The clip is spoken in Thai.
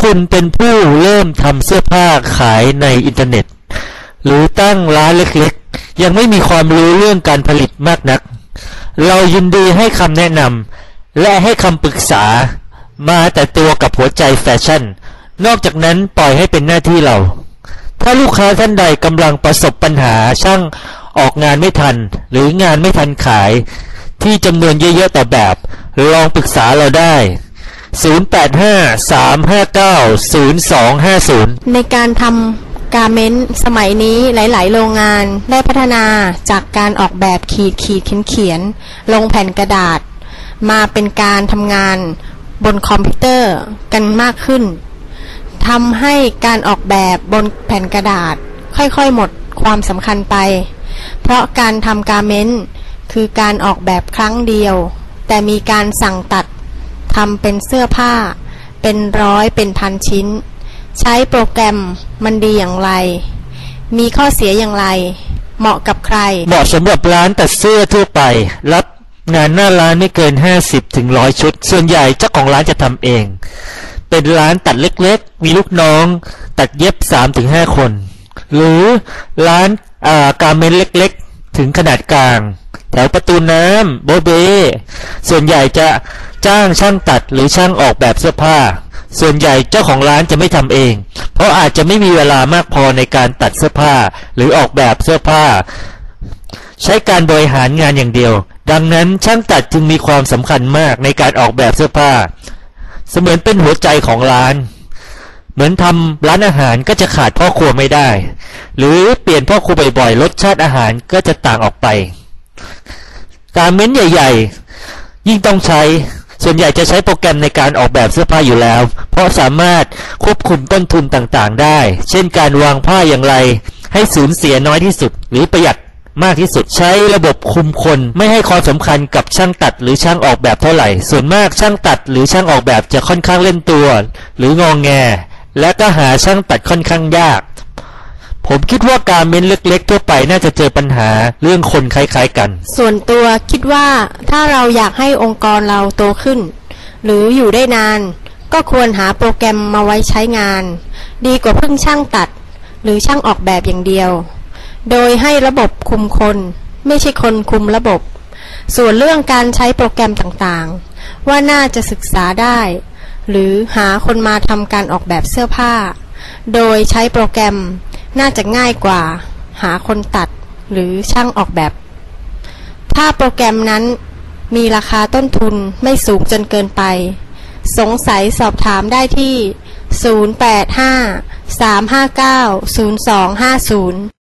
คุณเป็นผู้เริ่มทำเสื้อผ้าขายในอินเทอร์เน็ต หรือตั้งร้านเล็กๆ ยังไม่มีความรู้เรื่องการผลิตมากนัก เรายินดีให้คำแนะนำและให้คำปรึกษามาแต่ตัวกับหัวใจแฟชั่น นอกจากนั้นปล่อยให้เป็นหน้าที่เรา ถ้าลูกค้าท่านใดกำลังประสบปัญหาช่างออกงานไม่ทัน หรืองานไม่ทันขาย ที่จำนวนเยอะๆต่อแบบ ลองปรึกษาเราได้ 0853590250 ในการทำการเมนสมัยนี้หลาย ๆ โรงงานได้พัฒนาจากการออกแบบขีดขีดเขียนเขียน ลงแผ่นกระดาษ มาเป็นการทำงานบนคอมพิวเตอร์กันมากขึ้นทำให้การออกแบบบนแผ่นกระดาษ ค่อยๆ หมดความสำคัญไป เพราะการทำการเมนคือการออกแบบครั้งเดียว แต่มีการสั่งตัด ทำเป็นเสื้อผ้า เป็นร้อยเป็นพันชิ้น ใช้โปรแกรมมันดีอย่างไร มีข้อเสียอย่างไร เหมาะกับใคร เหมาะสำหรับร้านตัดเสื้อทั่วไป รับงานหน้าร้านไม่เกิน 50ถึง100ชุด ส่วนใหญ่เจ้าของร้านจะทำเอง เป็นร้านตัดเล็กๆ มีลูกน้อง ตัดเย็บ3-5คน หรือร้านอ่าการเมนต์เล็กๆ ถึงขนาดกลาง แถวประตูน้ำโบเบ ส่วนใหญ่จะจ้างช่างตัดหรือช่างออกแบบเสื้อผ้า ส่วนใหญ่เจ้าของร้านจะไม่ทำเอง เพราะอาจจะไม่มีเวลามากพอในการตัดเสื้อผ้าหรือออกแบบเสื้อผ้า ใช้การบริหารงานอย่างเดียว ดังนั้นช่างตัดจึงมีความสำคัญมากในการออกแบบเสื้อผ้า เสมือนเป็นหัวใจของร้านเหมือนทำร้านอาหารก็จะขาดพ่อครัวไม่ได้ หรือเปลี่ยนพ่อครัวบ่อยๆ รสชาติอาหารก็จะต่างออกไป การเม้นใหญ่ ๆ ยิ่งต้องใช้ ส่วนใหญ่จะใช้โปรแกรมในการออกแบบเสื้อผ้าอยู่แล้ว เพราะสามารถควบคุมต้นทุนต่างๆ ได้ เช่นการวางผ้าอย่างไร ให้สูญเสียน้อยที่สุด หรือประหยัดมากที่สุดใช้ระบบคุมคนไม่ให้ความสำคัญกับช่างตัดหรือช่างออกแบบเท่าไหร่ ส่วนมากช่างตัดหรือช่างออกแบบจะค่อนข้างเล่นตัว หรืององแง และก็หาช่างตัดค่อนข้างยาก ผมคิดว่าการเม้นเล็กๆ ทั่วไปน่าจะเจอปัญหาเรื่องคนคล้ายๆกัน ส่วนตัวคิดว่าถ้าเราอยากให้องค์กรเราโตขึ้น หรืออยู่ได้นาน ก็ควรหาโปรแกรมมาไว้ใช้งาน ดีกว่าเพิ่งช่างตัด หรือช่างออกแบบอย่างเดียว โดยให้ระบบคุมคน ไม่ใช่คนคุมระบบ ส่วนเรื่องการใช้โปรแกรมต่างๆ ว่าน่าจะศึกษาได้ หรือหาคนมาทำการออกแบบเสื้อผ้า โดยใช้โปรแกรม น่าจะง่ายกว่า หาคนตัดหรือช่างออกแบบ ถ้าโปรแกรมนั้นมีราคาต้นทุนไม่สูงจนเกินไป สงสัยสอบถามได้ที่ 085 359 0250